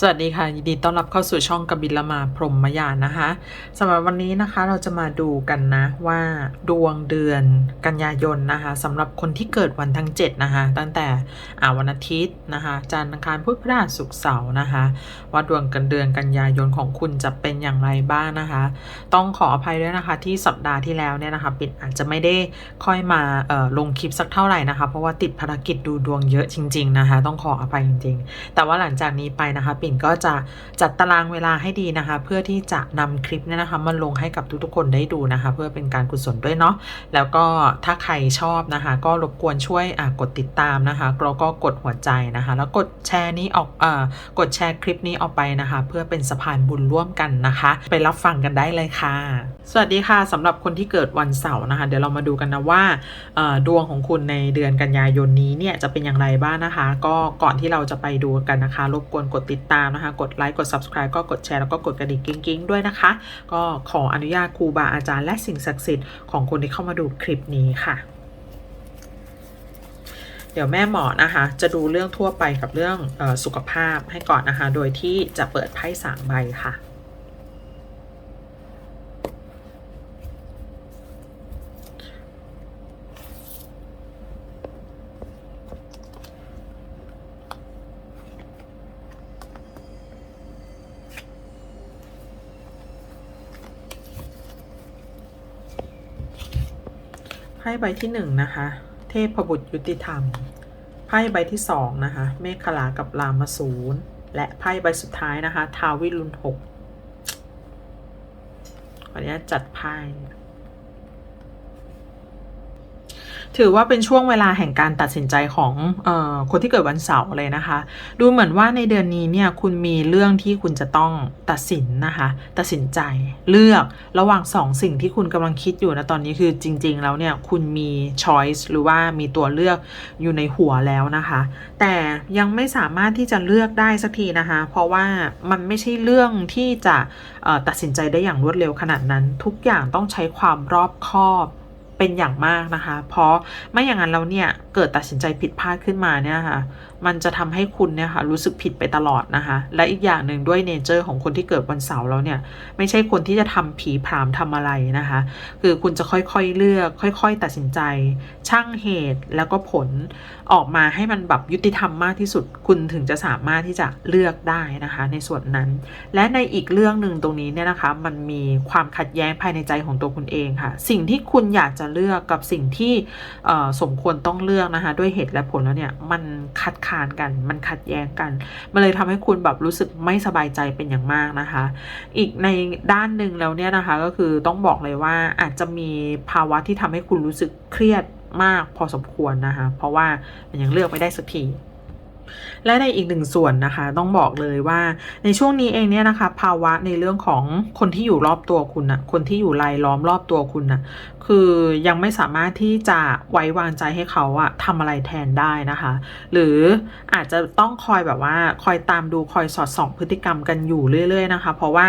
สวัสดีค่ะยินดีต้อนรับเข้าสู่ช่องกบิลมาพรหมยานนะคะสำหรับวันนี้นะคะเราจะมาดูกันนะว่าดวงเดือนกันยายนนะคะสำหรับคนที่เกิดวันทั้ง 7 นะคะ ตั้งแต่วันอาทิตย์นะคะ จันทร์อังคารพุธพฤหัสศุกร์เสาร์นะคะ ว่าดวงกันเดือนกันยายนของคุณจะเป็นอย่างไรบ้างนะคะ ต้องขออภัยด้วยนะคะที่สัปดาห์ที่แล้วเนี่ยนะคะปิดอาจจะไม่ได้ค่อยมาลงคลิปสักเท่าไหร่นะคะ เพราะว่าติดภารกิจดูดวงเยอะจริง ๆนะคะ ต้องขออภัยจริง ๆ แต่ว่าหลังจากนี้ไปนะคะปิ่นก็จะจัดตารางเวลาให้ดีนะคะ เพื่อที่จะนำคลิปเนี่ยนะคะมาลงให้กับทุกๆคนได้ดูนะคะ เพื่อเป็นการกุศลด้วยเนาะแล้วก็ถ้าใครชอบนะคะ ก็รบกวนช่วยอ่ากดติดตามนะคะแล้วก็กดหัวใจนะคะ แล้วกดแชร์นี้ออกอ่อกดแชร์คลิปนี้ออกไปนะคะ เพื่อเป็นสะพานบุญร่วมกันนะคะ ไปรับฟังกันได้เลยค่ะ สวัสดีค่ะสำหรับคนที่เกิดวันเสาร์นะคะ เดี๋ยวเรามาดูกันนะว่าดวงของคุณในเดือนกันยายนนี้เนี่ยจะเป็นอย่างไรบ้างนะคะ ก็ก่อนที่เราจะไปดูกันนะคะ รบกวนกดติดตามนะคะ กดไลค์กด subscribe ก็กดแชร์แล้วก็กดกระดิ่งกิ้งๆด้วยนะคะ ก็ขออนุญาตครูบาอาจารย์และสิ่งศักดิ์สิทธิ์ของคนที่เข้ามาดูคลิปนี้ค่ะเดี๋ยวแม่หมอนะคะจะดูเรื่องทั่วไปกับเรื่องออสุขภาพให้ก่อนนะคะ โดยที่จะเปิดไพ่สามใบค่ะ ไพ่ใบที่หนึ่งนะคะ เทพบุตรยุติธรรม ไพ่ใบที่สองนะคะ เมฆขลากับรามสูรและไพ่ใบสุดท้ายนะคะ ทาวิรุณหกขออนุญาตจัดไพ่ ถือว่าเป็นช่วงเวลาแห่งการตัดสินใจของออคนที่เกิดวันเสาร์เลยนะคะ ดูเหมือนว่าในเดือนนี้เนี่ยคุณมีเรื่องที่คุณจะต้องตัดสินนะคะ ตัดสินใจเลือกระหว่างสองสิ่งที่คุณกำลังคิดอยู่นะตอนนี้คือจริง ๆ แล้วเนี่ยคุณมี choice หรือว่ามีตัวเลือกอยู่ในหัวแล้วนะคะ แต่ยังไม่สามารถที่จะเลือกได้สักทีนะคะ เพราะว่ามันไม่ใช่เรื่องที่จะตัดสินใจได้อย่างรวดเร็วขนาดนั้น ทุกอย่างต้องใช้ความรอบคอบ เป็นอย่างมากนะคะ เพราะไม่อย่างนั้นแล้วเนี่ยเกิดตัดสินใจผิดพลาดขึ้นมาเนี่ยค่ะ มันจะทำให้คุณเนี่ยค่ะรู้สึกผิดไปตลอดนะคะ และอีกอย่างหนึ่งด้วยเนเจอร์ของคนที่เกิดวันเสาร์แล้วเนี่ยไม่ใช่คนที่จะทำผีพรามทำอะไรนะคะ คือคุณจะค่อยๆเลือก ค่อย ๆ ตัดสินใจ ช่างเหตุแล้วก็ผลออกมาให้มันแบบยุติธรรมมากที่สุด คุณถึงจะสามารถที่จะเลือกได้นะคะ ในส่วนนั้น และในอีกเรื่องหนึ่งตรงนี้เนี่ยนะคะ มันมีความขัดแย้งภายในใจของตัวคุณเองค่ะ สิ่งที่คุณอยากจะเลือกกับสิ่งที่สมควรต้องเลือกนะคะ ด้วยเหตุและผลแล้วเนี่ย มันคัดค้านกัน มันขัดแย้งกัน มันเลยทำให้คุณแบบรู้สึกไม่สบายใจเป็นอย่างมากนะคะ อีกในด้านหนึ่งแล้วเนี่ยนะคะ ก็คือต้องบอกเลยว่าอาจจะมีภาวะที่ทำให้คุณรู้สึกเครียดมากพอสมควรนะคะ เพราะว่ามันยังเลือกไม่ได้สักที และในอีกหนึ่งส่วนนะคะ ต้องบอกเลยว่าในช่วงนี้เองเนี่ยนะคะ ภาวะในเรื่องของคนที่อยู่รอบตัวคุณนะคนที่อยู่รายล้อมรอบตัวคุณนะคือยังไม่สามารถที่จะไว้วางใจให้เขาอะทำอะไรแทนได้นะคะ หรืออาจจะต้องคอยแบบว่าคอยตามดูคอยสอดส่องพฤติกรรมกันอยู่เรื่อยๆนะคะ เพราะว่า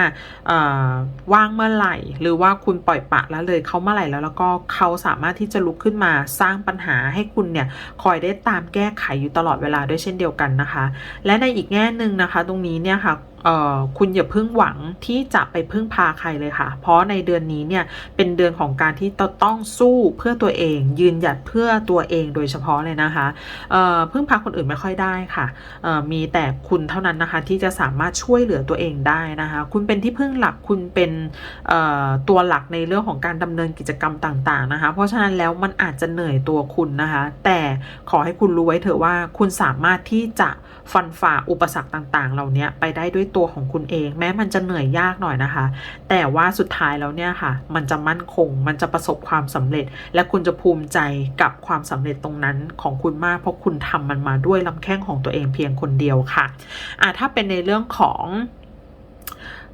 ว่างเมื่อไหร่ หรือว่าคุณปล่อยปะแล้วเลยเขาเมื่อไหร่แล้วแล้วก็เขาสามารถที่จะลุกขึ้นมาสร้างปัญหาให้คุณเนี่ยคอยได้ตามแก้ไขอยู่ตลอดเวลาด้วยเช่นเดียวกันนะคะ และในอีกแง่หนึ่งนะคะ ตรงนี้เนี่ยค่ะ คุณอย่าเพิ่งหวังที่จะไปพึ่งพาใครเลยค่ะ เพราะในเดือนนี้เนี่ยเป็นเดือนของการที่ต้องสู้เพื่อตัวเอง ยืนหยัดเพื่อตัวเองโดยเฉพาะเลยนะคะเพึ่งพาคนอื่นไม่ค่อยได้ค่ะมีแต่คุณเท่านั้นนะคะที่จะสามารถช่วยเหลือตัวเองได้นะคะ คุณเป็นที่พึ่งหลักคุณเป็นตัวหลักในเรื่องของการดำเนินกิจกรรมต่าง ๆนะคะ เพราะฉะนั้นแล้วมันอาจจะเหนื่อยตัวคุณนะคะ แต่ขอให้คุณรู้ไว้เถอะว่าคุณสามารถที่จะ ฟันฝ่าอุปสรรคต่างๆ เหล่านี้ไปได้ด้วยตัวของคุณเอง แม้มันจะเหนื่อยยากหน่อยนะคะ แต่ว่าสุดท้ายแล้วเนี่ยค่ะ มันจะมั่นคง มันจะประสบความสำเร็จ และคุณจะภูมิใจกับความสำเร็จตรงนั้นของคุณมากเพราะคุณทำมันมาด้วยลำแข้งของตัวเองเพียงคนเดียวค่ะอ่าถ้าเป็นในเรื่องของ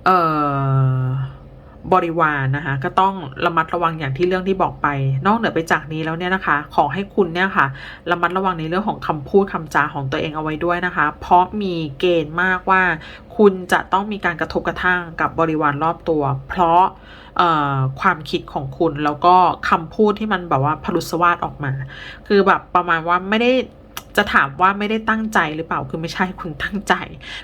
เอ่อ บริวารนะคะก็ต้องระมัดระวังอย่างที่เรื่องที่บอกไป นอกเหนือไปจากนี้แล้วเนี่ยนะคะ ขอให้คุณเนี่ยค่ะระมัดระวังในเรื่องของคำพูดคำจาของตัวเองเอาไว้ด้วยนะคะ เพราะมีเกณฑ์มากว่า คุณจะต้องมีการกระทบกระทั่งกับบริวารรอบตัว เพราะความคิดของคุณแล้วก็คำพูดที่มันแบบว่าพลุสวาดออกมา คือแบบประมาณว่าไม่ได้ จะถามว่าไม่ได้ตั้งใจหรือเปล่าคือไม่ใช่คุณตั้งใจ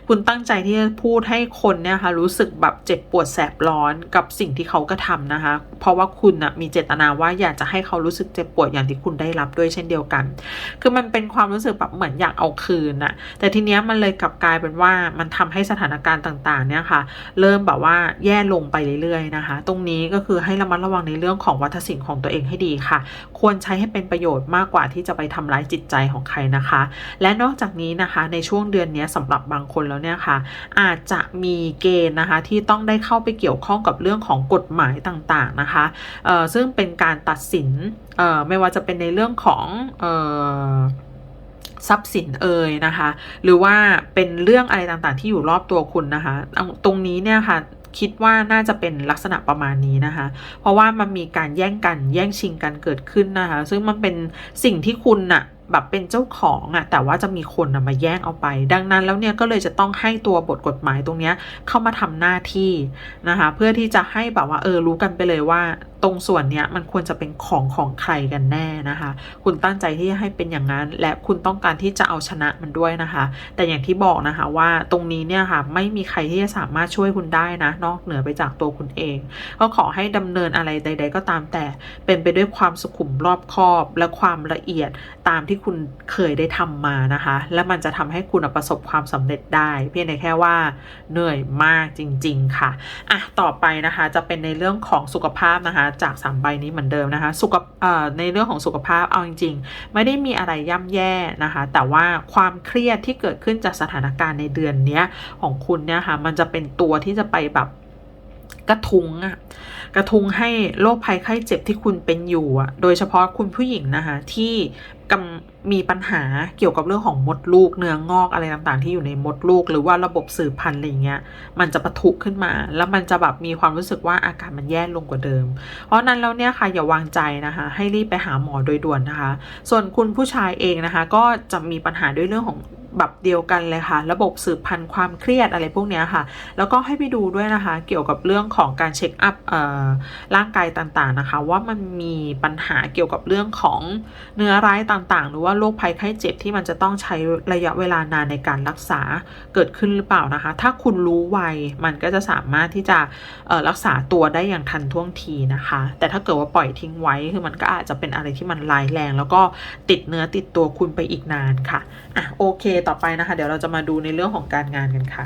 คุณตั้งใจที่จะพูดให้คนเนี่ยค่ะรู้สึกแบบเจ็บปวดแสบร้อนกับสิ่งที่เขากระทำนะคะ เพราะว่าคุณนะมีเจตนาว่าอยากจะให้เขารู้สึกเจ็บปวดอย่างที่คุณได้รับด้วยเช่นเดียวกัน คือมันเป็นความรู้สึกแบบเหมือนอยากเอาคืนน่ะแต่ทีเนี้ยมันเลยกลับกลายเป็นว่ามันทำให้สถานการณ์ต่างๆเนี่ยค่ะ เริ่มแบบว่าแย่ลงไปเรื่อยๆนะคะ ตรงนี้ก็คือให้ระมัดระวังในเรื่องของวัฒนศิลป์ของตัวเองให้ดีค่ะ ควรใช้ให้เป็นประโยชน์มากกว่าที่จะไปทำร้ายจิตใจของใครนะคะ และนอกจากนี้นะคะในช่วงเดือนนี้สำหรับบางคนแล้วเนี่ยค่ะ อาจจะมีเกณฑ์นะคะที่ต้องได้เข้าไปเกี่ยวข้องกับเรื่องของกฎหมายต่างๆนะคะซึ่งเป็นการตัดสินไม่ว่าจะเป็นในเรื่องของทรัพย์สินเอ่ยนะคะ หรือว่าเป็นเรื่องอะไรต่างๆ ที่อยู่รอบตัวคุณนะคะ ตรงนี้เนี่ยค่ะคิดว่าน่าจะเป็นลักษณะประมาณนี้นะคะ เพราะว่ามันมีการแย่งกันแย่งชิงกันเกิดขึ้นนะคะ ซึ่งมันเป็นสิ่งที่คุณน่ะ แบบเป็นเจ้าของอะ่ะแต่ว่าจะมีคนนะมาแย่งเอาไป ดังนั้นแล้วเนี่ยก็เลยจะต้องให้ตัวบทกฎหมายตรงเนี้ยเข้ามาทำหน้าที่นะคะเพื่อที่จะให้แบบว่าเออรู้กันไปเลยว่า ตรงส่วนเนี้ยมันควรจะเป็นของของใครกันแน่นะคะ คุณตั้งใจที่จะให้เป็นอย่างนั้น และคุณต้องการที่จะเอาชนะมันด้วยนะคะ แต่อย่างที่บอกนะคะว่าตรงนี้เนี่ยค่ะไม่มีใครที่จะสามารถช่วยคุณได้นะ นอกเหนือไปจากตัวคุณเอง ก็ขอให้ดำเนินอะไรใด ๆ ก็ตามแต่เป็นไปด้วยความสุขุมรอบคอบและความละเอียดตามที่คุณเคยได้ทำมานะคะ และมันจะทำให้คุณประสบความสำเร็จได้ เพียงแต่แค่ว่าเหนื่อยมากจริง ๆ ค่ะอะต่อไปนะคะจะเป็นในเรื่องของสุขภาพนะคะ จากสามใบนี้เหมือนเดิมนะคะสุขในเรื่องของสุขภาพเอาจริง ๆ ไม่ได้มีอะไรย่ำแย่นะคะ แต่ว่าความเครียดที่เกิดขึ้นจากสถานการณ์ในเดือนนี้ของคุณเนี่ยค่ะมันจะเป็นตัวที่จะไปแบบ กระทุงอะกระทุงให้โรคภัยไข้เจ็บที่คุณเป็นอยู่อะโดยเฉพาะคุณผู้หญิงนะคะที่กำมีปัญหาเกี่ยวกับเรื่องของมดลูกเนื้องอกอะไรต่างๆ ที่อยู่ในมดลูก หรือว่าระบบสืบพันธุ์อะไรเงี้ยมันจะปะทุขึ้นมา แล้วมันจะแบบมีความรู้สึกว่าอาการมันแย่ลงกว่าเดิม เพราะนั้นแล้วเนี่ยค่ะอย่าวางใจนะคะ ให้รีบไปหาหมอโดยด่วนนะคะ ส่วนคุณผู้ชายเองนะคะ ก็จะมีปัญหาด้วยเรื่องของ แบบเดียวกันเลยค่ะ ระบบสืบพันธุ์ความเครียดอะไรพวกนี้ค่ะ แล้วก็ให้ไปดูด้วยนะคะ เกี่ยวกับเรื่องของการเช็คอัพร่างกายต่างๆนะคะ ว่ามันมีปัญหาเกี่ยวกับเรื่องของเนื้อร้ายต่างๆ หรือว่าโรคภัยไข้เจ็บที่มันจะต้องใช้ระยะเวลานานในการรักษาเกิดขึ้นหรือเปล่านะคะ ถ้าคุณรู้ไวมันก็จะสามารถที่จะเอ่อรักษาตัวได้อย่างทันท่วงทีนะคะ แต่ถ้าเกิดว่าปล่อยทิ้งไว้คือมันก็อาจจะเป็นอะไรที่มันร้ายแรง แล้วก็ติดเนื้อติดตัวคุณไปอีกนานค่ะอะโอเคต่อไปนะคะ เดี๋ยวเราจะมาดูในเรื่องของการงานกันค่ะ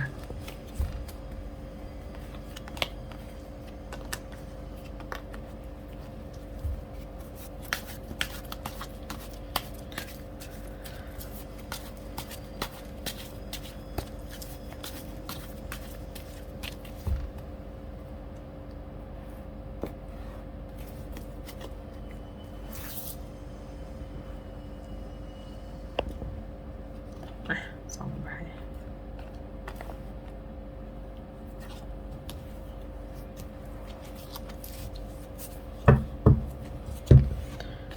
อะ สองใบ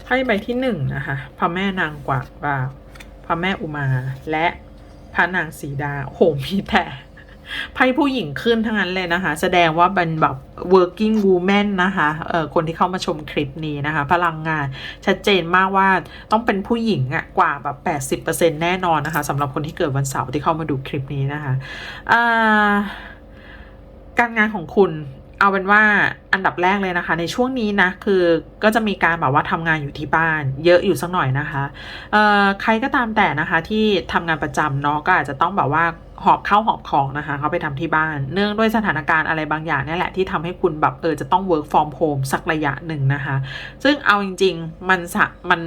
ไพ่ใบที่หนึ่งนะคะพระแม่นางกวักว่าพระแม่อุมาและพระนางสีดาโหมีแต่ ไพ่ผู้หญิงขึ้นทั้งนั้นเลยนะคะ แสดงว่าเป็นแบบ working woman นะคะเอ่อคนที่เข้ามาชมคลิปนี้นะคะ พลังงานชัดเจนมากว่าต้องเป็นผู้หญิงอะกว่าแบบ 80%แน่นอนนะคะสำหรับคนที่เกิดวันเสาร์ที่เข้ามาดูคลิปนี้นะคะอ่าการงานของคุณ เอาเป็นว่าอันดับแรกเลยนะคะ ในช่วงนี้นะคือก็จะมีการแบบว่าทำงานอยู่ที่บ้าน เยอะอยู่สักหน่อยนะคะเอ่อใครก็ตามแต่นะคะที่ทำงานประจำเนาะก็อาจจะต้องแบบว่าหอบเข้าหอบของนะคะ เขาไปทำที่บ้าน เนื่องด้วยสถานการณ์อะไรบางอย่างนี่แหละที่ทำให้คุณแบบเออจะต้อง work from home สักระยะหนึ่งนะคะ ซึ่งเอาจริง ๆ มันสะมัน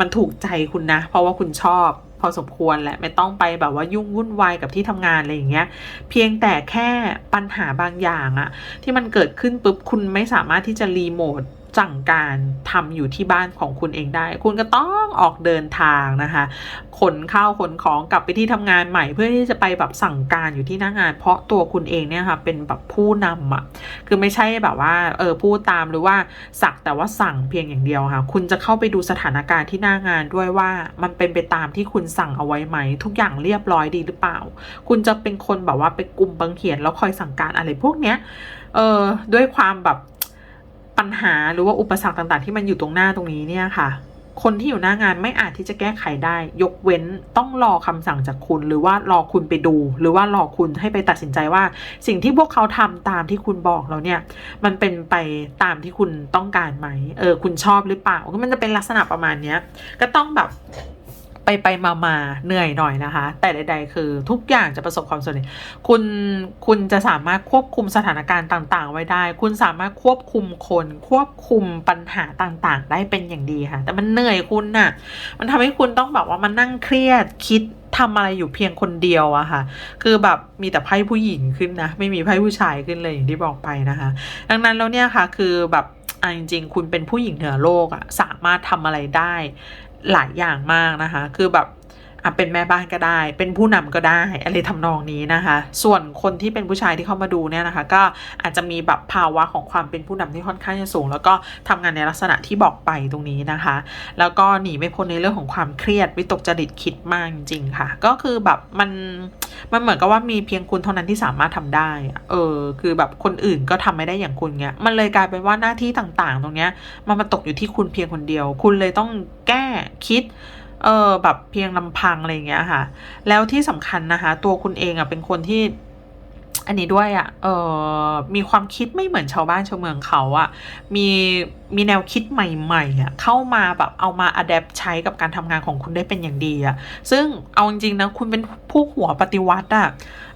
มันถูกใจคุณนะ เพราะว่าคุณชอบ พอสมควรแหละไม่ต้องไปแบบว่ายุ่งวุ่นวายกับที่ทำงานอะไรอย่างเงี้ย เพียงแต่แค่ปัญหาบางอย่างอะที่มันเกิดขึ้นปุ๊บคุณไม่สามารถที่จะรีโมท สั่งการทำอยู่ที่บ้านของคุณเองได้ คุณก็ต้องออกเดินทางนะคะขนข้าวขนของกลับไปที่ทำงานใหม่ เพื่อที่จะไปแบบสั่งการอยู่ที่หน้างาน เพราะตัวคุณเองเนี่ยค่ะเป็นแบบผู้นำอะคือไม่ใช่แบบว่าเออพูดตามหรือว่าสักแต่ว่าสั่งเพียงอย่างเดียวค่ะ คุณจะเข้าไปดูสถานการณ์ที่หน้างานด้วยว่ามันเป็นไปตามที่คุณสั่งเอาไว้ไหม ทุกอย่างเรียบร้อยดีหรือเปล่า คุณจะเป็นคนแบบว่าไปกลุ่มบังเขียนแล้วคอยสั่งการอะไรพวกเนี้ยเออด้วยความแบบ ปัญหาหรือว่าอุปสรรคต่างๆ ที่มันอยู่ตรงหน้าตรงนี้เนี่ยค่ะคนที่อยู่หน้างานไม่อาจที่จะแก้ไขได้ ยกเว้นต้องรอคำสั่งจากคุณ หรือว่ารอคุณไปดู หรือว่ารอคุณให้ไปตัดสินใจว่า สิ่งที่พวกเขาทำตามที่คุณบอกแล้วเนี่ย มันเป็นไปตามที่คุณต้องการไหมเออคุณชอบหรือเปล่าก็มันจะเป็นลักษณะประมาณเนี้ย ก็ต้องแบบ ไปไปมามาเหนื่อยหน่อยนะคะ แต่ใด ๆ คือทุกอย่างจะประสบความสำเร็จคุณคุณจะสามารถควบคุมสถานการณ์ต่าง ๆ ไว้ได้ คุณสามารถควบคุมคน ควบคุมปัญหาต่างๆ ได้เป็นอย่างดีค่ะ แต่มันเหนื่อยคุณน่ะ มันทำให้คุณต้องแบบว่ามันนั่งเครียดคิดทำอะไรอยู่เพียงคนเดียวอะค่ะ คือแบบมีแต่ไพ่ผู้หญิงขึ้นนะ ไม่มีไพ่ผู้ชายขึ้นเลยอย่างที่บอกไปนะคะ ดังนั้นแล้วเนี่ยค่ะ คือแบบอะจริงๆ คุณเป็นผู้หญิงเหนือโลกอะสามารถทำอะไรได้ หลายอย่างมากนะคะ คือแบบ เป็นแม่บ้านก็ได้ เป็นผู้นำก็ได้อะไรทำนองนี้นะคะ ส่วนคนที่เป็นผู้ชายที่เข้ามาดูเนี่ยนะคะ ก็อาจจะมีแบบภาวะของความเป็นผู้นำที่ค่อนข้างจะสูง แล้วก็ทำงานในลักษณะที่บอกไปตรงนี้นะคะ แล้วก็หนีไม่พ้นในเรื่องของความเครียดวิตกจริตคิดมากจริงๆค่ะ ก็คือแบบมันมันเหมือนกับว่ามีเพียงคุณเท่านั้นที่สามารถทำได้ เออ คือแบบคนอื่นก็ทำไม่ได้อย่างคุณเงี้ย มันเลยกลายเป็นว่าหน้าที่ต่างๆ ตรงเนี้ยมันมาตกอยู่ที่คุณเพียงคนเดียว คุณเลยต้องแก้คิด เออแบบเพียงลำพังอะไรอย่างเงี้ยค่ะ แล้วที่สำคัญนะคะ ตัวคุณเองอะเป็นคนที่ อันนี้ด้วยอะเออมีความคิดไม่เหมือนชาวบ้านชาวเมืองเขาอะมีมีแนวคิดใหม่ๆอะเข้ามาแบบเอามาอัดแอปใช้กับการทำงานของคุณได้เป็นอย่างดีอะซึ่งเอาจริงๆนะคุณเป็นผู้หัวปฏิวัติอะ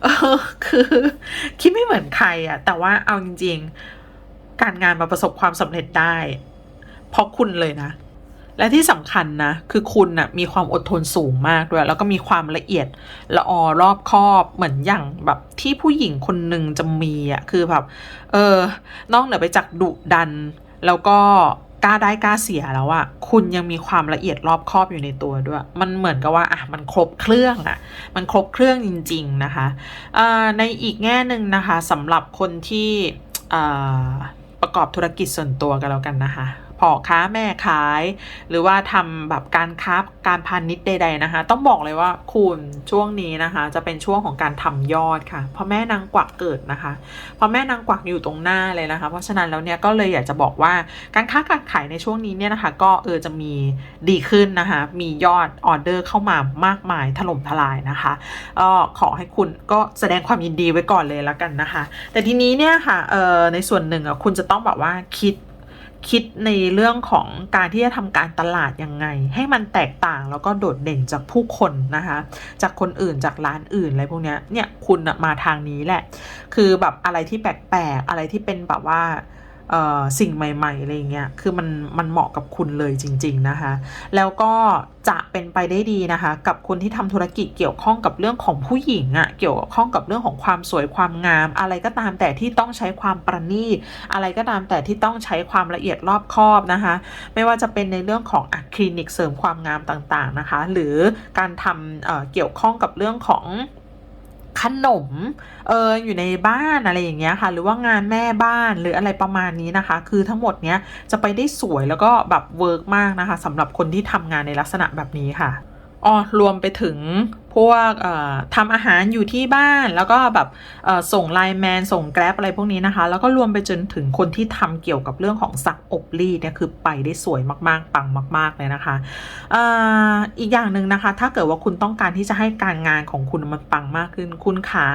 เออคือคิดไม่เหมือนใครอะแต่ว่าเอาจริง ๆ การงานมาประสบความสำเร็จได้ เพราะคุณเลยนะ และที่สำคัญนะคือคุณนะ่ะมีความอดทนสูงมากด้วย แล้วก็มีความละเอียดละออรอบคอบเหมือนอย่างแบบที่ผู้หญิงคนหนึ่งจะมีอะ่ะคือแบบเออนอกเหนือไปจากดุดัน แล้วก็กล้าได้กล้าเสียแล้วอะคุณยังมีความละเอียดรอบคอบอยู่ในตัวด้วย มันเหมือนกับว่าอะมันครบเครื่องอะมันครบเครื่องจริง ๆนะคะในอีกแง่หนึ่งนะคะสำหรับคนที่ประกอบธุรกิจส่วนตัวกันแล้วกันนะคะ พ่อค้าแม่ขาย หรือว่าทำแบบการค้าการพาณิชย์ใด ๆนะคะ ต้องบอกเลยว่าคุณช่วงนี้นะคะ จะเป็นช่วงของการทำยอดค่ะเพราะแม่นางกวักเกิดนะคะเพราะแม่นางกวักอยู่ตรงหน้าเลยนะคะ เพราะฉะนั้นแล้วเนี่ยก็เลยอยากจะบอกว่าการค้าการขายในช่วงนี้เนี่ยนะคะ ก็เออจะมีดีขึ้นนะคะ มียอดออเดอร์เข้ามามากมายถล่มทลายนะคะก็ขอให้คุณก็แสดงความยินดีไว้ก่อนเลยแล้วกันนะคะ แต่ทีนี้เนี่ยค่ะเออในส่วนหนึ่งอะคุณจะต้องแบบว่าคิด คิดในเรื่องของการที่จะทำการตลาดยังไง ให้มันแตกต่างแล้วก็โดดเด่นจากผู้คนนะคะ จากคนอื่นจากร้านอื่นอะไรพวกเนี้ยเนี่ยคุณมาทางนี้แหละ คือแบบอะไรที่แปลกๆอะไรที่เป็นแบบว่า สิ่งใหม่ๆอะไรเงี้ย คือมันมันเหมาะกับคุณเลยจริง ๆนะคะ แล้วก็จะเป็นไปได้ดีนะคะ กับคนที่ทำธุรกิจเกี่ยวข้องกับเรื่องของผู้หญิงอะเกี่ยวข้องกับเรื่องของความสวยความงาม อะไรก็ตามแต่ที่ต้องใช้ความประณีต อะไรก็ตามแต่ที่ต้องใช้ความละเอียดรอบคอบนะคะ ไม่ว่าจะเป็นในเรื่องของอคลินิกเสริมความงามต่างๆนะคะ หรือการทำเเกี่ยวข้องกับเรื่องของ ขนมเอออยู่ในบ้านอะไรอย่างเงี้ยค่ะ หรือว่างานแม่บ้านหรืออะไรประมาณนี้นะคะ คือทั้งหมดเนี้ยจะไปได้สวยแล้วก็แบบเวิร์กมากนะคะสำหรับคนที่ทำงานในลักษณะแบบนี้ค่ะอ๋อรวมไปถึง พวกเอ่อทำอาหารอยู่ที่บ้านแล้วก็แบบส่งไลน์แมนส่งแกร็บอะไรพวกนี้นะคะ แล้วก็รวมไปจนถึงคนที่ทำเกี่ยวกับเรื่องของสักอบรีดเนี่ยคือไปได้สวยมากๆ ปังมาก ๆ เลยนะคะออีกอย่างหนึ่งนะคะ ถ้าเกิดว่าคุณต้องการที่จะให้การงานของคุณมันปังมากขึ้น คุณขา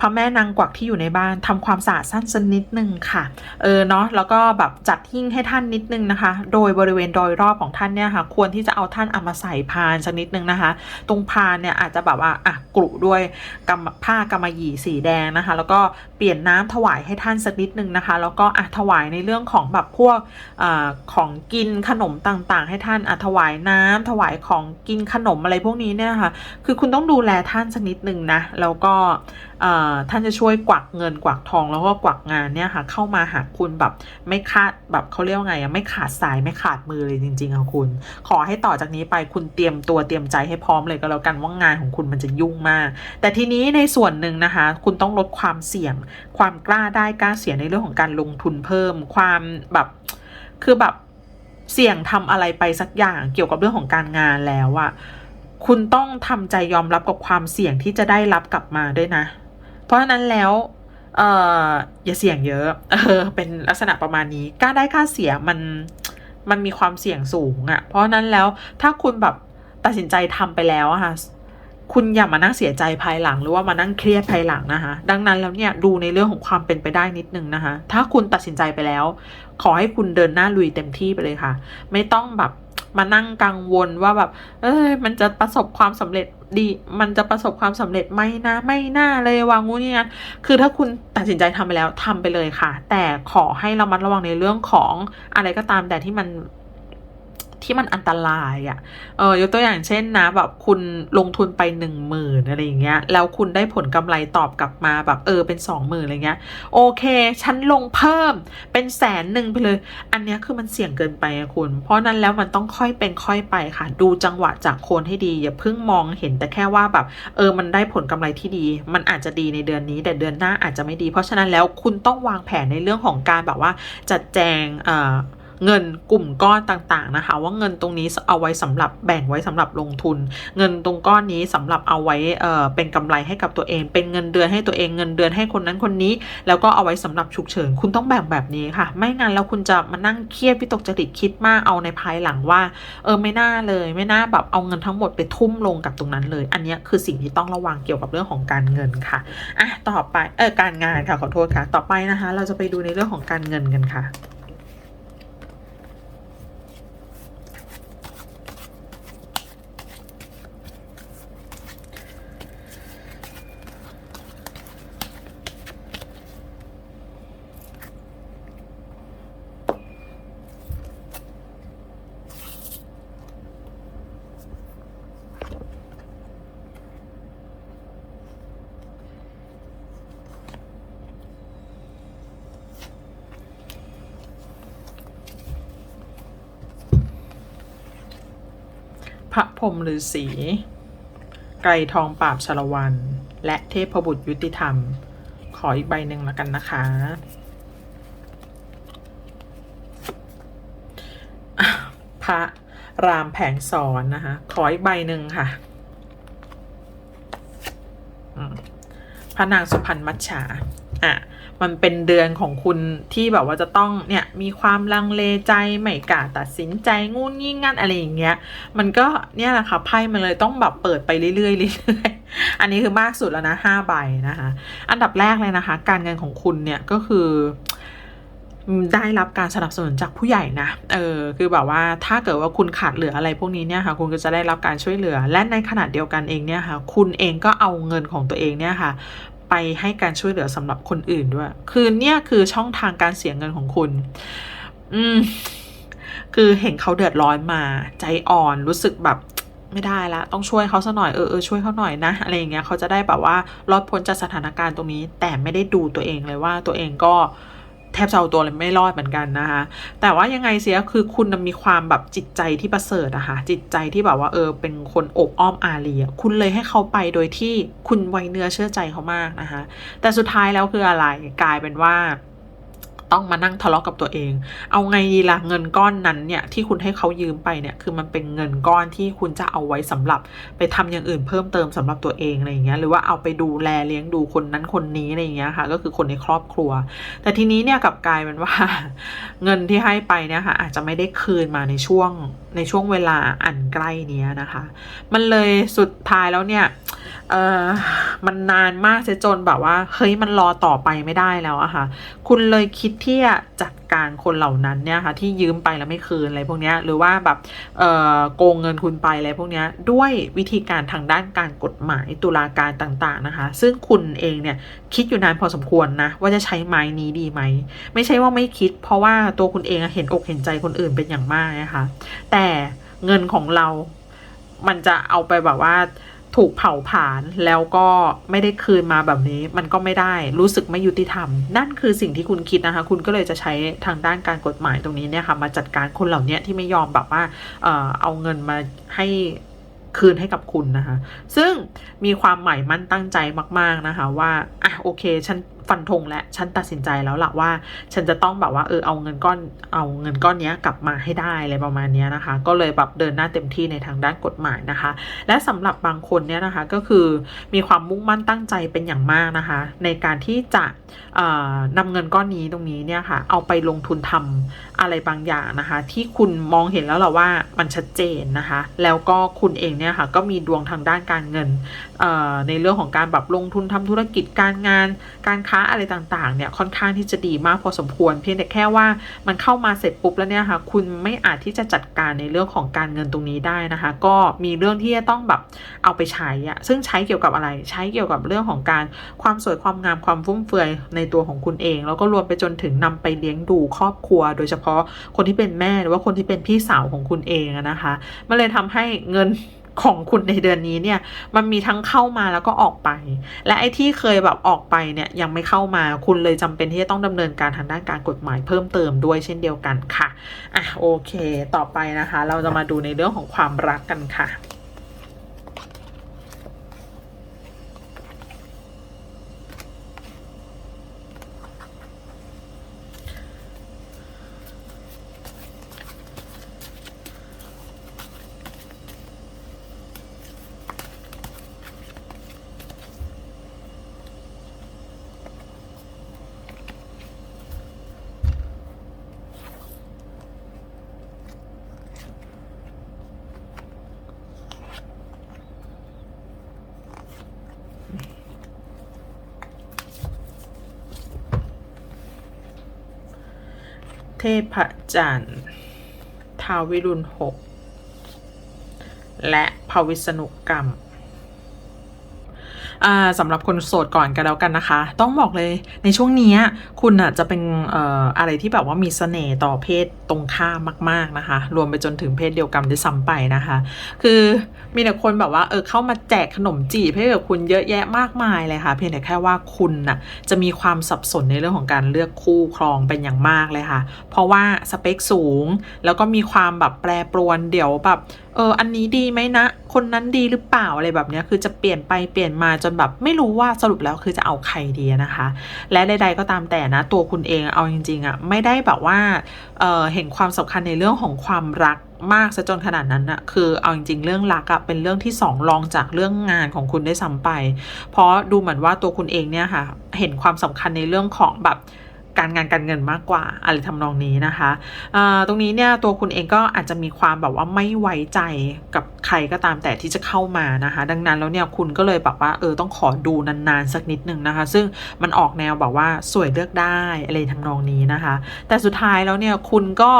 พระแม่นางกวักที่อยู่ในบ้านทำความสะอาดสั้นสักนิดนึงค่ะ เออเนาะแล้วก็แบบจัดหิ้งให้ท่านนิดนึงนะคะ โดยบริเวณโดยรอบของท่านเนี่ยค่ะ ควรที่จะเอาท่านเอามาใส่พานสักนิดนึงนะคะ ตรงพานเนี่ยอาจจะแบบว่าอะกรุด้วยกำผ้ากำมะหยี่สีแดงนะคะ แล้วก็เปลี่ยนน้ำถวายให้ท่านสักนิดนึงนะคะ แล้วก็อะถวายในเรื่องของแบบพวกอาของกินขนมต่างๆ ให้ท่านอะถวายน้ำถวายของกินขนมอะไรพวกนี้เนี่ยค่ะ คือคุณต้องดูแลท่านสักนิดนึงนะ แล้วก็เอ่อท่านจะช่วยกวักเงินกวักทองแล้วก็กวักงานเนี่ยค่ะ เข้ามาหาคุณแบบไม่คาดแบบเขาเรียกว่าไงอะไม่ขาดสายไม่ขาดมือเลยจริงๆค่ะคุณ ขอให้ต่อจากนี้ไปคุณเตรียมตัวเตรียมใจให้พร้อมเลยก็แล้วกันว่างานของคุณมันจะยุ่งมาก แต่ทีนี้ในส่วนหนึ่งนะคะ คุณต้องลดความเสี่ยง ความกล้าได้กล้าเสียในเรื่องของการลงทุนเพิ่ม ความแบบคือแบบเสี่ยงทำอะไรไปสักอย่างเกี่ยวกับเรื่องของการงานแล้วอะคุณต้องทำใจยอมรับกับความเสี่ยงที่จะได้รับกลับมาด้วยนะ เพราะฉะนั้นแล้วเอ่ออย่าเสี่ยงเยอะ เออ เป็นลักษณะประมาณนี้กล้าได้กล้าเสียมันมันมีความเสี่ยงสูงอะ่ะ เพราะฉะนั้นแล้วถ้าคุณแบบตัดสินใจทำไปแล้วอะค่ะ คุณอย่ามานั่งเสียใจภายหลัง หรือว่ามานั่งเครียดภายหลังนะคะ ดังนั้นแล้วเนี่ยดูในเรื่องของความเป็นไปได้นิดนึงนะคะ ถ้าคุณตัดสินใจไปแล้ว ขอให้คุณเดินหน้าลุยเต็มที่ไปเลยค่ะ ไม่ต้องแบบ มานั่งกังวลว่าแบบ เอ้ยมันจะประสบความสำเร็จดี มันจะประสบความสำเร็จไหมนะ ไม่น่าเลยวางงูนี่นั้นคือถ้าคุณตัดสินใจทำไปแล้วทำไปเลยค่ะ แต่ขอให้ระมัดระวังในเรื่องของอะไรก็ตามแต่ที่มัน ที่มันอันตรายอะ่ะ เออยกตัวอย่างเช่นนะแบบคุณลงทุนไปหนึ่งหมื่นอะไรอย่างเงี้ย แล้วคุณได้ผลกำไรตอบกลับมาแบบเออเป็นสองหมื่นอะไรเงี้ย โอเค ฉันลงเพิ่มเป็นแสนหนึ่งไปเลย อันเนี้ยคือมันเสี่ยงเกินไปอะคุณ เพราะนั้นแล้วมันต้องค่อยเป็นค่อยไปค่ะ ดูจังหวะจากโคนให้ดี อย่าเพิ่งมองเห็นแต่แค่ว่าแบบ เออมันได้ผลกำไรที่ดี มันอาจจะดีในเดือนนี้ แต่เดือนหน้าอาจจะไม่ดี เพราะฉะนั้นแล้วคุณต้องวางแผนในเรื่องของการแบบว่าจัดแจงเอ่อ เงินกลุ่มก้อนต่างๆนะคะ ว่าเงินตรงนี้เอาไว้สำหรับแบ่งไว้สำหรับลงทุน เงินตรงก้อนนี้สำหรับเอาไว้เอ่อเป็นกำไรให้กับตัวเอง เป็นเงินเดือนให้ตัวเองเงินเดือนให้คนนั้นคนนี้ แล้วก็เอาไว้สำหรับฉุกเฉินคุณต้องแบ่งแบบนี้ค่ะ ไม่งั้นแล้วคุณจะมานั่งเครียดวิตกจริตคิดมากเอาในภายหลังว่า เออไม่น่าเลย ไม่น่าแบบเอาเงินทั้งหมดไปทุ่มลงกับตรงนั้นเลย อันนี้คือสิ่งที่ต้องระวังเกี่ยวกับเรื่องของการเงินค่ะอะต่อไปเออการงานค่ะขอโทษค่ะ ต่อไปนะคะ เราจะไปดูในเรื่องของการเงินกันค่ะ ระพรมฤาษีไกรทองปราบชลวัน และเทพบุตรยุติธรรม ขออีกใบหนึ่งล้วกันนะคะ พระรามแผงสอนนะคะ ขออีกใบหนึ่งค่ะพระนางสุพรรณมัชชา อะมันเป็นเดือนของคุณที่แบบว่าจะต้องเนี่ยมีความลังเลใจไม่กล้าตัดสินใจงูนงี้งั้นอะไรอย่างเงี้ย มันก็เนี่ยแหละค่ะไพ่มันเลยต้องแบบเปิดไปเรื่อยๆเรื่อยๆอันนี้คือมากสุดแล้วนะห้าใบนะคะ อันดับแรกเลยนะคะ การเงินของคุณเนี่ยก็คือได้รับการสนับสนุนจากผู้ใหญ่นะ เออ คือแบบว่าถ้าเกิดว่าคุณขาดเหลืออะไรพวกนี้เนี่ยค่ะ คุณก็จะได้รับการช่วยเหลือ และในขณะเดียวกันเองเนี่ยค่ะ คุณเองก็เอาเงินของตัวเองเนี่ยค่ะ ไปให้การช่วยเหลือสำหรับคนอื่นด้วย คือเนี่ยคือช่องทางการเสียเงินของคุณ อืม คือเห็นเขาเดือดร้อนมา ใจอ่อนรู้สึกแบบไม่ได้ละ ต้องช่วยเขาซะหน่อยเออเออช่วยเขาหน่อยนะ อะไรอย่างเงี้ยเขาจะได้แบบว่ารอดพ้นจากสถานการณ์ตรงนี้ แต่ไม่ได้ดูตัวเองเลยว่าตัวเองก็ ทบจะเอาตัวเลยไม่รอดเหมือนกันนะคะแต่ว่ายังไงเสียคือคุณมีความแบบจิตใจที่ประเสริฐอะค่ะจิตใจที่แบบว่าเออเป็นคนอบอ้อมอารีคุณเลยให้เขาไปโดยที่คุณไวเนื้อเชื่อใจเขามากนะคะแต่สุดท้ายแล้วคืออะไรกลายเป็นว่า ต้องมานั่งทะเลาะกับตัวเอง เอาไงดีล่ะเงินก้อนนั้นเนี่ยที่คุณให้เขายืมไปเนี่ยคือมันเป็นเงินก้อนที่คุณจะเอาไว้สำหรับไปทำอย่างอื่นเพิ่มเติมสำหรับตัวเองอะไรอย่างเงี้ยหรือว่าเอาไปดูแลเลี้ยงดูคนนั้นคนนี้อะไรอย่างเงี้ยค่ะ ก็คือคนในครอบครัว แต่ทีนี้เนี่ยกับกลายเป็นว่า เงินที่ให้ไปเนี่ยค่ะอาจจะไม่ได้คืนมาในช่วงในช่วงเวลาอันใกล้นี้นะคะ มันเลยสุดท้ายแล้วเนี่ยเออมันนานมากเสียจนแบบว่าเฮ้ยมันรอต่อไปไม่ได้แล้วอะค่ะ คุณเลยคิดที่จะจัดการคนเหล่านั้นเนี่ยค่ะ ที่ยืมไปแล้วไม่คืนอะไรพวกนี้หรือว่าแบบเออโกงเงินคุณไปอะไรพวกนี้ด้วยวิธีการทางด้านการกฎหมายตุลาการต่างๆนะคะ ซึ่งคุณเองเนี่ยคิดอยู่นานพอสมควรนะว่าจะใช้ไม้นี้ดีไหม ไม่ใช่ว่าไม่คิด เพราะว่าตัวคุณเองเห็นอกเห็นใจคนอื่นเป็นอย่างมากนะคะแต่เงินของเรา มันจะเอาไปแบบว่า ถูกเผาผลาญแล้วก็ไม่ได้คืนมาแบบนี้ มันก็ไม่ได้รู้สึกไม่ยุติธรรม นั่นคือสิ่งที่คุณคิดนะคะ คุณก็เลยจะใช้ทางด้านการกฎหมายตรงนี้เนี่ยค่ะมาจัดการคนเหล่านี้ที่ไม่ยอมแบบว่าเออเอาเงินมาให้คืนให้กับคุณนะคะ ซึ่งมีความหมายมั่นตั้งใจมาก ๆนะคะ ว่าอะโอเค ฉัน ฟันธงและฉันตัดสินใจแล้วล่ะว่า ฉันจะต้องแบบว่าเออเอาเงินก้อนเอาเงินก้อนนี้กลับมาให้ได้อะไรประมาณนี้นะคะ ก็เลยแบบเดินหน้าเต็มที่ในทางด้านกฎหมายนะคะ และสำหรับบางคนเนี่ยนะคะก็คือมีความมุ่งมั่นตั้งใจเป็นอย่างมากนะคะ ในการที่จะเอ่อนำเงินก้อนนี้ตรงนี้เนี่ยค่ะ เอาไปลงทุนทำอะไรบางอย่างนะคะ ที่คุณมองเห็นแล้วแหละว่ามันชัดเจนนะคะ แล้วก็คุณเองเนี่ยค่ะก็มีดวงทางด้านการเงินในเรื่องของการแบบลงทุนทำธุรกิจการงานการค้าอะไรต่างๆเนี่ยค่อนข้างที่จะดีมากพอสมควร เพียงแต่แค่ว่ามันเข้ามาเสร็จปุ๊บแล้วเนี่ยค่ะคุณไม่อาจที่จะจัดการในเรื่องของการเงินตรงนี้ได้นะคะ ก็มีเรื่องที่จะต้องแบบเอาไปใช้อะซึ่งใช้เกี่ยวกับอะไรใช้เกี่ยวกับเรื่องของการความสวยความงามความฟุ่มเฟือยในตัวของคุณเอง แล้วก็รวมไปจนถึงนำไปเลี้ยงดูครอบครัว โดยเฉพาะคนที่เป็นแม่หรือว่าคนที่เป็นพี่สาวของคุณเองนะคะมันเลยทำให้เงิน ของคุณในเดือนนี้เนี่ย มันมีทั้งเข้ามาแล้วก็ออกไป และไอ้ที่เคยแบบออกไปเนี่ยยังไม่เข้ามาคุณเลยจำเป็นที่จะต้องดำเนินการทางด้านการกฎหมายเพิ่มเติมด้วยเช่นเดียวกันค่ะอะโอเค ต่อไปนะคะ เราจะมาดูในเรื่องของความรักกันค่ะ เทพจันทร์ทาวิรุณหก และภวิสนุกรรม สำหรับคนโสดก่อนกันแล้วกันนะคะ ต้องบอกเลยในช่วงนี้คุณอะจะเป็นออะไรที่แบบว่ามีเสน่ห์ต่อเพศตรงข้ามมาก ๆนะคะ รวมไปจนถึงเพศเดียวกันด้วยซ้ำไปนะคะ คือมีแต่คนแบบว่าเออเข้ามาแจกขนมจีบให้กับคุณเยอะแยะมากมายเลยค่ะ เพียงแต่แค่ว่าคุณน่ะจะมีความสับสนในเรื่องของการเลือกคู่ครองเป็นอย่างมากเลยค่ะ เพราะว่าสเปคสูง แล้วก็มีความแบบแปรปรวนเดี๋ยวแบบเอออันนี้ดีไหมนะ คนนั้นดีหรือเปล่าอะไรแบบนี้คือจะเปลี่ยนไปเปลี่ยนมาจนแบบไม่รู้ว่าสรุปแล้วคือจะเอาใครดีนะคะ และใดๆก็ตามแต่นะ ตัวคุณเองเอาจริงๆอะไม่ได้แบบว่าเเห็นความสำคัญในเรื่องของความรักมากซะจนขนาดนั้นนะคือเอาจริงๆ เรื่องรักอะเป็นเรื่องที่สองรองจากเรื่องงานของคุณได้ซ้ำไป เพราะดูเหมือนว่าตัวคุณเองเนี่ยค่ะ เห็นความสำคัญในเรื่องของแบบ การงานการเงินมากกว่าอะไรทำนองนี้นะคะตรงนี้เนี่ยตัวคุณเองก็อาจจะมีความแบบว่าไม่ไว้ใจกับใครก็ตามแต่ที่จะเข้ามานะคะ ดังนั้นแล้วเนี่ยคุณก็เลยแบบว่าเออต้องขอดูนานๆสักนิดหนึ่งนะคะ ซึ่งมันออกแนวแบบว่าสวยเลือกได้อะไรทำนองนี้นะคะ แต่สุดท้ายแล้วเนี่ยคุณก็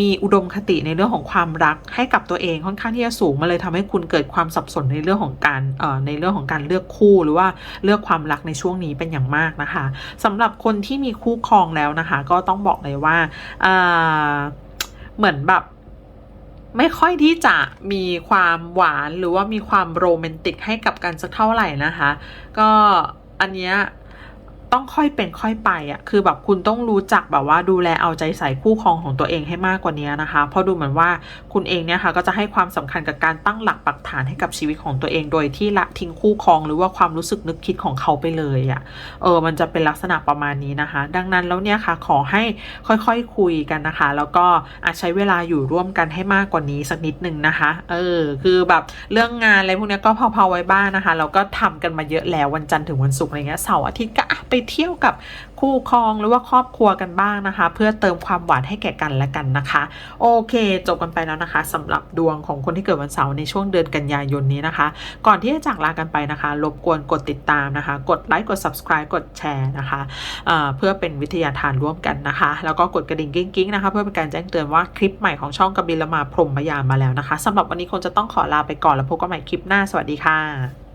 มีอุดมคติในเรื่องของความรักให้กับตัวเองค่อนข้างที่จะสูงมาเลยทำให้คุณเกิดความสับสนในเรื่องของการเอ่อในเรื่องของการเลือกคู่หรือว่าเลือกความรักในช่วงนี้เป็นอย่างมากนะคะสำหรับคนที่มีคู่ครองแล้วนะคะ ก็ต้องบอกเลยว่าอ่าเหมือนแบบไม่ค่อยที่จะมีความหวานหรือว่ามีความโรแมนติกให้กับกันสักเท่าไหร่นะคะ ก็อันเนี้ย ต้องค่อยเป็นค่อยไปอะ่ะคือแบบคุณต้องรู้จักแบบว่าดูแลเอาใจใส่คู่ครองของตัวเองให้มากกว่านี้นะคะ เพราะดูเหมือนว่าคุณเองเนี่ยค่ะก็จะให้ความสำคัญกับการตั้งหลักปักฐานให้กับชีวิตของตัวเอง โดยที่ละทิ้งคู่ครองหรือว่าความรู้สึกนึกคิดของเขาไปเลยอะ่ะเออมันจะเป็นลักษณะประมาณนี้นะคะ ดังนั้นแล้วเนี่ยค่ะขอให้ค่อยๆคคุยกันนะคะ แล้วก็อาจใช้เวลาอยู่ร่วมกันให้มากกว่านี้สักนิดหนึ่งนะคะ เออ คือแบบเรื่องงานอะไรพวกนี้ก็เผาๆไว้บ้างนะคะ เราก็ทำกันมาเยอะแล้ววันจันทร์ถึงวันศุกร์อะไรเงี้ยเสาร์อาทิตย์ก็ไปเที่ยวกับคู่ครองหรือว่าครอบครัวกันบ้างนะคะ เพื่อเติมความหวานให้แก่กันและกันนะคะ โอเค จบกันไปแล้วนะคะสำหรับดวงของคนที่เกิดวันเสาร์ในช่วงเดือนกันยายนนี้นะคะ ก่อนที่จะจากลากันไปนะคะ รบกวนกดติดตามนะคะ กดไลค์กด subscribe กดแชร์นะคะเเพื่อเป็นวิทยาทานร่วมกันนะคะ แล้วก็กดกระดิ่งกิ้งๆนะคะ เพื่อเป็นการแจ้งเตือนว่าคลิปใหม่ของช่องกบิลมาพรมยามาแล้วนะคะสำหรับวันนี้คงจะต้องขอลาไปก่อนแล้วพบกันใหม่คลิปหน้าสวัสดีค่ะ